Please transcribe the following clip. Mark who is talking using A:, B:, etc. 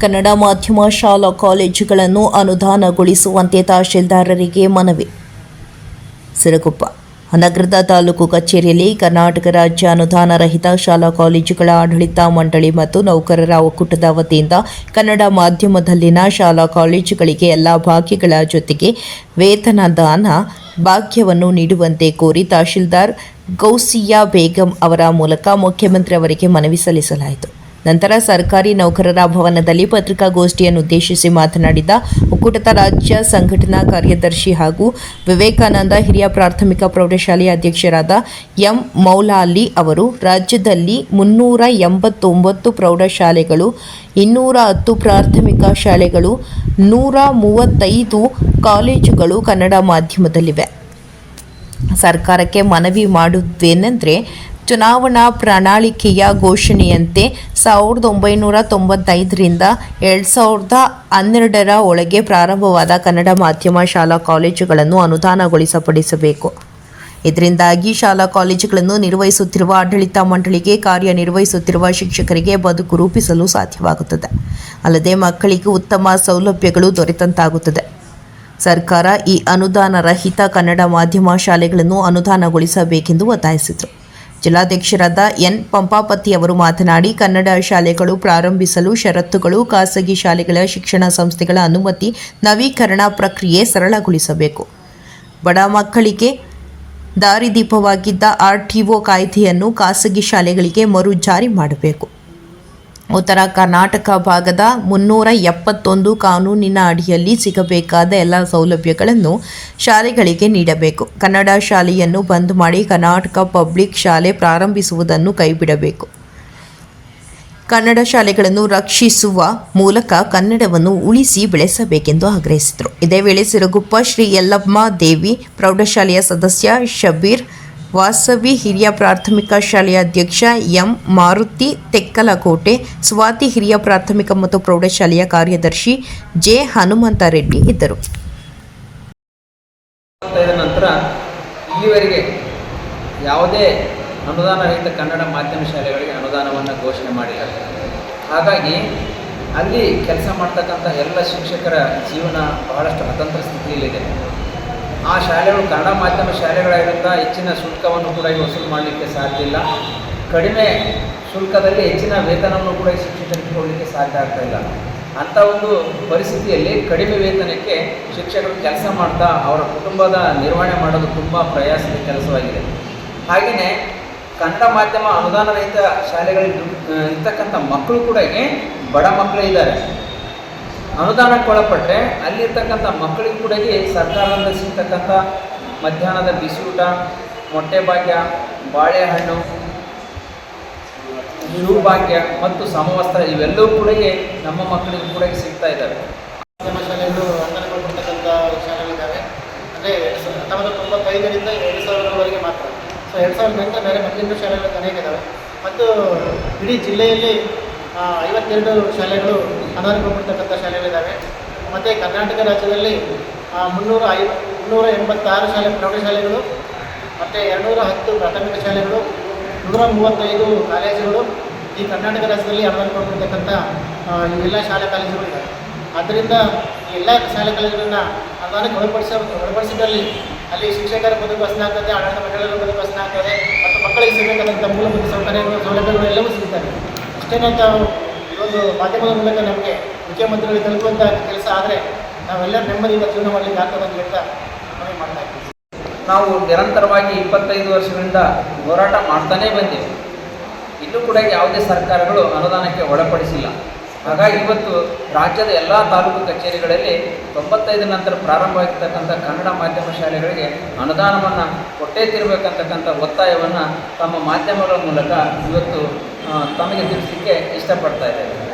A: ಕನ್ನಡ ಮಾಧ್ಯಮ ಶಾಲಾ ಕಾಲೇಜುಗಳನ್ನು ಅನುದಾನಗೊಳಿಸುವಂತೆ ತಹಶೀಲ್ದಾರರಿಗೆ ಮನವಿ. ಸಿರಗುಪ್ಪ ನಗರದ ತಾಲೂಕು ಕಚೇರಿಯಲ್ಲಿ ಕರ್ನಾಟಕ ರಾಜ್ಯ ಅನುದಾನ ರಹಿತ ಶಾಲಾ ಕಾಲೇಜುಗಳ ಆಡಳಿತ ಮಂಡಳಿ ಮತ್ತು ನೌಕರರ ಒಕ್ಕೂಟದ ವತಿಯಿಂದ ಕನ್ನಡ ಮಾಧ್ಯಮದಲ್ಲಿನ ಶಾಲಾ ಕಾಲೇಜುಗಳಿಗೆ ಎಲ್ಲ ಭಾಗ್ಯಗಳ ಜೊತೆಗೆ ವೇತನದಾನ ಭಾಗ್ಯವನ್ನು ನೀಡುವಂತೆ ಕೋರಿ ತಹಶೀಲ್ದಾರ್ ಗೌಸಿಯಾ ಬೇಗಂ ಅವರ ಮೂಲಕ ಮುಖ್ಯಮಂತ್ರಿ ಅವರಿಗೆ ಮನವಿ ಸಲ್ಲಿಸಲಾಯಿತು. ನಂತರ ಸರ್ಕಾರಿ ನೌಕರರ ಭವನದಲ್ಲಿ ಪತ್ರಿಕಾಗೋಷ್ಠಿಯನ್ನು ಉದ್ದೇಶಿಸಿ ಮಾತನಾಡಿದ ಒಕ್ಕೂಟದ ರಾಜ್ಯ ಸಂಘಟನಾ ಕಾರ್ಯದರ್ಶಿ ಹಾಗೂ ವಿವೇಕಾನಂದ ಹಿರಿಯ ಪ್ರಾಥಮಿಕ ಪ್ರೌಢಶಾಲೆಯ ಅಧ್ಯಕ್ಷರಾದ ಎಂ ಮೌಲಾಲಿ ಅವರು, ರಾಜ್ಯದಲ್ಲಿ ಮುನ್ನೂರ ಎಂಬತ್ತೊಂಬತ್ತು ಪ್ರೌಢಶಾಲೆಗಳು, ಇನ್ನೂರ ಹತ್ತು ಪ್ರಾಥಮಿಕ ಶಾಲೆಗಳು, ನೂರ ಮೂವತ್ತೈದು ಕಾಲೇಜುಗಳು ಕನ್ನಡ ಮಾಧ್ಯಮದಲ್ಲಿವೆ. ಸರ್ಕಾರಕ್ಕೆ ಮನವಿ ಮಾಡುವುದೇನೆಂದರೆ ಚುನಾವಣಾ ಪ್ರಣಾಳಿಕೆಯ ಘೋಷಣೆಯಂತೆ ಸಾವಿರದ ಒಂಬೈನೂರ ತೊಂಬತ್ತೈದರಿಂದ ಎರಡು ಸಾವಿರದ ಹನ್ನೆರಡರ ಒಳಗೆ ಪ್ರಾರಂಭವಾದ ಕನ್ನಡ ಮಾಧ್ಯಮ ಶಾಲಾ ಕಾಲೇಜುಗಳನ್ನು ಅನುದಾನಗೊಳಿಸಪಡಿಸಬೇಕು. ಇದರಿಂದಾಗಿ ಶಾಲಾ ಕಾಲೇಜುಗಳನ್ನು ನಿರ್ವಹಿಸುತ್ತಿರುವ ಆಡಳಿತ ಮಂಡಳಿಗೆ ಕಾರ್ಯನಿರ್ವಹಿಸುತ್ತಿರುವ ಶಿಕ್ಷಕರಿಗೆ ಬದುಕು ರೂಪಿಸಲು ಸಾಧ್ಯವಾಗುತ್ತದೆ. ಅಲ್ಲದೆ ಮಕ್ಕಳಿಗೆ ಉತ್ತಮ ಸೌಲಭ್ಯಗಳು ದೊರೆತಂತಾಗುತ್ತದೆ. ಸರ್ಕಾರ ಈ ಅನುದಾನ ರಹಿತ ಕನ್ನಡ ಮಾಧ್ಯಮ ಶಾಲೆಗಳನ್ನು ಅನುದಾನಗೊಳಿಸಬೇಕೆಂದು ಒತ್ತಾಯಿಸಿದರು ಜಿಲ್ಲಾಧ್ಯಕ್ಷರಾದ ಎನ್. ಪಂಪಾಪತಿ ಅವರು ಮಾತನಾಡಿ, ಕನ್ನಡ ಶಾಲೆಗಳು ಪ್ರಾರಂಭಿಸಲು ಷರತ್ತುಗಳು ಖಾಸಗಿ ಶಾಲೆಗಳ ಶಿಕ್ಷಣ ಸಂಸ್ಥೆಗಳ ಅನುಮತಿ ನವೀಕರಣ ಪ್ರಕ್ರಿಯೆ ಸರಳಗೊಳಿಸಬೇಕು. ಬಡ ಮಕ್ಕಳಿಗೆ ದಾರಿದೀಪವಾಗಿದ್ದ ಆರ್ಟಿಒ ಕಾಯ್ದೆಯನ್ನು ಖಾಸಗಿ ಶಾಲೆಗಳಿಗೆ ಮರು ಜಾರಿ ಮಾಡಬೇಕು. ಉತ್ತರ ಕರ್ನಾಟಕ ಭಾಗದ ಮುನ್ನೂರ ಎಪ್ಪತ್ತೊಂದು ಕಾನೂನಿನ ಅಡಿಯಲ್ಲಿ ಸಿಗಬೇಕಾದ ಎಲ್ಲ ಸೌಲಭ್ಯಗಳನ್ನು ಶಾಲೆಗಳಿಗೆ ನೀಡಬೇಕು. ಕನ್ನಡ ಶಾಲೆಯನ್ನು ಬಂದ್ ಮಾಡಿ ಕರ್ನಾಟಕ ಪಬ್ಲಿಕ್ ಶಾಲೆ ಪ್ರಾರಂಭಿಸುವುದನ್ನು ಕೈಬಿಡಬೇಕು. ಕನ್ನಡ ಶಾಲೆಗಳನ್ನು ರಕ್ಷಿಸುವ ಮೂಲಕ ಕನ್ನಡವನ್ನು ಉಳಿಸಿ ಬೆಳೆಸಬೇಕೆಂದು ಆಗ್ರಹಿಸಿದರು. ಇದೇ ವೇಳೆ ಸಿರುಗುಪ್ಪ ಶ್ರೀ ಯಲ್ಲಮ್ಮ ದೇವಿ ಪ್ರೌಢಶಾಲೆಯ ಸದಸ್ಯ ಶಬೀರ್ ವಾಸವಿ ಹಿರಿಯ ಪ್ರಾಥಮಿಕ ಶಾಲೆಯ ಅಧ್ಯಕ್ಷ ಎಂ ಮಾರುತಿ ತೆಕ್ಕಲಕೋಟೆ, ಸ್ವಾತಿ ಹಿರಿಯ ಪ್ರಾಥಮಿಕ ಮತ್ತು ಪ್ರೌಢಶಾಲೆಯ ಕಾರ್ಯದರ್ಶಿ ಜೆ ಹನುಮಂತ ರೆಡ್ಡಿ ಇದ್ದರು
B: ಇದ ನಂತರ ಇಲ್ಲಿವರೆಗೆ ಯಾವುದೇ ಅನುದಾನ ರಹಿತ ಕನ್ನಡ ಮಾಧ್ಯಮ ಶಾಲೆಗಳಿಗೆ ಅನುದಾನವನ್ನು ಘೋಷಣೆ ಮಾಡಿಲ್ಲ. ಹಾಗಾಗಿ ಅಲ್ಲಿ ಕೆಲಸ ಮಾಡ್ತಕ್ಕಂಥ ಎಲ್ಲ ಶಿಕ್ಷಕರ ಜೀವನ ಬಹಳಷ್ಟು ಅತಂತ್ರ ಸ್ಥಿತಿಯಲ್ಲಿದೆ. ಆ ಶಾಲೆಗಳು ಕನ್ನಡ ಮಾಧ್ಯಮ ಶಾಲೆಗಳಾಗಿರುತ್ತಾ ಹೆಚ್ಚಿನ ಶುಲ್ಕವನ್ನು ಕೂಡ ಈ ವಸೂಲು ಮಾಡಲಿಕ್ಕೆ ಸಾಧ್ಯ ಇಲ್ಲ. ಕಡಿಮೆ ಶುಲ್ಕದಲ್ಲಿ ಹೆಚ್ಚಿನ ವೇತನವನ್ನು ಕೂಡ ಈ ಶಿಕ್ಷಕರಿಗೆ ಕೊಡಲಿಕ್ಕೆ ಸಾಧ್ಯ ಆಗ್ತಾ ಇಲ್ಲ. ಅಂಥ ಒಂದು ಪರಿಸ್ಥಿತಿಯಲ್ಲಿ ಕಡಿಮೆ ವೇತನಕ್ಕೆ ಶಿಕ್ಷಕರು ಕೆಲಸ ಮಾಡ್ತಾ ಅವರ ಕುಟುಂಬದ ನಿರ್ವಹಣೆ ಮಾಡೋದು ತುಂಬ ಪ್ರಯಾಸದ ಕೆಲಸವಾಗಿದೆ. ಹಾಗೆಯೇ ಕನ್ನಡ ಮಾಧ್ಯಮ ಅನುದಾನ ರಹಿತ ಶಾಲೆಗಳಲ್ಲಿ ಇರ್ತಕ್ಕಂಥ ಮಕ್ಕಳು ಕೂಡ ಬಡ ಮಕ್ಕಳೇ ಇದ್ದಾರೆ. ಅನುದಾನಕ್ಕೆ ಒಳಪಟ್ಟರೆ ಅಲ್ಲಿರ್ತಕ್ಕಂಥ ಮಕ್ಕಳಿಗೆ ಕೂಡ ಸರ್ಕಾರದಿಂದ ಸಿಗ್ತಕ್ಕಂಥ ಮಧ್ಯಾಹ್ನದ ಬಿಸಿಯೂಟ, ಮೊಟ್ಟೆ ಭಾಗ್ಯ, ಬಾಳೆಹಣ್ಣು ಭಾಗ್ಯ ಮತ್ತು ಸಮವಸ್ತ್ರ ಇವೆಲ್ಲವೂ ಕೂಡ ನಮ್ಮ ಮಕ್ಕಳಿಗೂ ಕೂಡ ಸಿಗ್ತಾ ಇದ್ದಾವೆ.
C: ಮಾಧ್ಯಮ ಶಾಲೆಗಳು ಅನುದಾನಗೊಳ್ಪಡ್ತಕ್ಕಂಥ ಶಾಲೆಗಳಿದ್ದಾವೆ. ಅಂದರೆ ಹತ್ತೊಂಬತ್ತು ತೊಂಬತ್ತೈದರಿಂದ ಎರಡು ಸಾವಿರದವರೆಗೆ ಮಾತ್ರ. ಸೊ ಎರಡು ಸಾವಿರದ ನಂತರ ಬೇರೆ ಮಧ್ಯಮ ಶಾಲೆಗಳು ಅನೇಕ ಇದ್ದಾವೆ ಮತ್ತು ಇಡೀ ಜಿಲ್ಲೆಯಲ್ಲಿ ಐವತ್ತೆರಡು ಶಾಲೆಗಳು ಅನುದಾನಗೊಳ್ಪಡ್ತಕ್ಕಂಥ ಶಾಲೆಗಳಿದ್ದಾವೆ ಮತ್ತು ಕರ್ನಾಟಕ ರಾಜ್ಯದಲ್ಲಿ ಮುನ್ನೂರ ಐ, ಮುನ್ನೂರ ಎಂಬತ್ತಾರು ಶಾಲೆ ಪ್ರೌಢಶಾಲೆಗಳು ಮತ್ತು ಎರಡುನೂರ ಹತ್ತು ಪ್ರಾಥಮಿಕ ಶಾಲೆಗಳು, ನೂರ ಮೂವತ್ತೈದು ಕಾಲೇಜುಗಳು ಈ ಕರ್ನಾಟಕ ರಾಜ್ಯದಲ್ಲಿ ಅನುದಾನಗೊಳ್ಪಡ್ತಕ್ಕಂಥ ಎಲ್ಲ ಶಾಲಾ ಕಾಲೇಜುಗಳಿವೆ ಆದ್ದರಿಂದ ಎಲ್ಲ ಶಾಲೆ ಕಾಲೇಜುಗಳನ್ನು ಅನುದಾನಕ್ಕೆ ಒಳಪಡಿಸ ಒಳಪಡಿಸಿದಲ್ಲಿ ಅಲ್ಲಿ ಶಿಕ್ಷಕರ ಬದುಕು ಹಸನ ಆಗ್ತದೆ, ಆಡಳಿತ ಮಂಡಳಿಗಳ ಬದುಕು ಹಸನ ಆಗ್ತದೆ, ಮತ್ತು ಮಕ್ಕಳಿಗೆ ಸಿಗಬೇಕಾದಂಥ ಮೂಲಭೂತ ಸೌಕರ್ಯಗಳು, ಸೌಲಭ್ಯಗಳು ಎಲ್ಲವೂ ಸಿಗುತ್ತವೆ ಅಷ್ಟೇನೆ ತಾವು ಈ ಒಂದು ಮಾಧ್ಯಮದ ಮೂಲಕ ನಮಗೆ ಮುಖ್ಯಮಂತ್ರಿಗಳಿಗೆ ತಲುಪುವಂಥ ಕೆಲಸ ಆದರೆ ನಾವೆಲ್ಲರೂ ನೆಮ್ಮದಿಯಿಂದ ಜೀವನ ಮಾಡಲಿಕ್ಕೆ ಆಗ್ತದೆ ಅಂತ ಮನವಿ ಮಾಡ್ತಾ ಇದ್ದೀವಿ
B: ನಾವು ನಿರಂತರವಾಗಿ ಇಪ್ಪತ್ತೈದು ವರ್ಷಗಳಿಂದ ಹೋರಾಟ ಮಾಡ್ತಾನೇ ಬಂದಿವೆ. ಇನ್ನೂ ಕೂಡ ಯಾವುದೇ ಸರ್ಕಾರಗಳು ಅನುದಾನಕ್ಕೆ ಒಳಪಡಿಸಿಲ್ಲ. ಹಾಗಾಗಿ ಇವತ್ತು ರಾಜ್ಯದ ಎಲ್ಲ ತಾಲೂಕು ಕಚೇರಿಗಳಲ್ಲಿ ತೊಂಬತ್ತೈದು ನಂತರ ಪ್ರಾರಂಭವಾಗಿರ್ತಕ್ಕಂಥ ಕನ್ನಡ ಮಾಧ್ಯಮ ಶಾಲೆಗಳಿಗೆ ಅನುದಾನವನ್ನು ಕೊಟ್ಟೇ ತಿರಬೇಕಂತಕ್ಕಂಥ ಒತ್ತಾಯವನ್ನು ತಮ್ಮ ಮಾಧ್ಯಮಗಳ ಮೂಲಕ ಇವತ್ತು ತಮಗೆ ತಿಳಿಸಲಿಕ್ಕೆ ಇಷ್ಟಪಡ್ತಾ ಇದ್ದೇವೆ